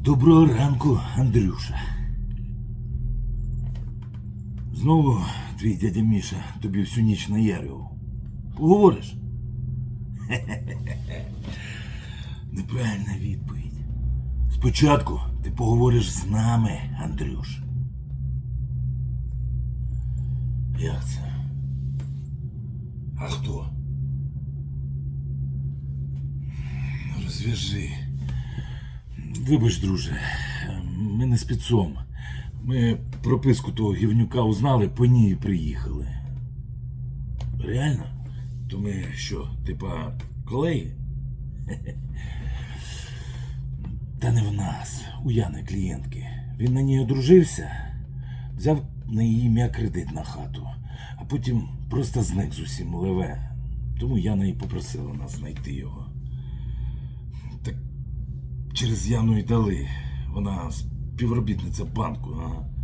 Доброго ранку, Андрюша. Знову твій дядя Міша тобі всю ніч наярював. Поговориш? Неправильна відповідь. Спочатку ти поговориш з нами, Андрюш. Як це? А хто? Розв'яжи. Вибач, друже, ми не спецом. Ми прописку того гівнюка узнали, по ній приїхали. Реально? То ми що, типа, колеги? Та не в нас, у Яни клієнтки. Він на ній одружився, взяв на її ім'я кредит на хату, а потім просто зник з усім леве. Тому Яна і попросила нас знайти його. Через Яну і дали. Вона співробітниця банку. Ага.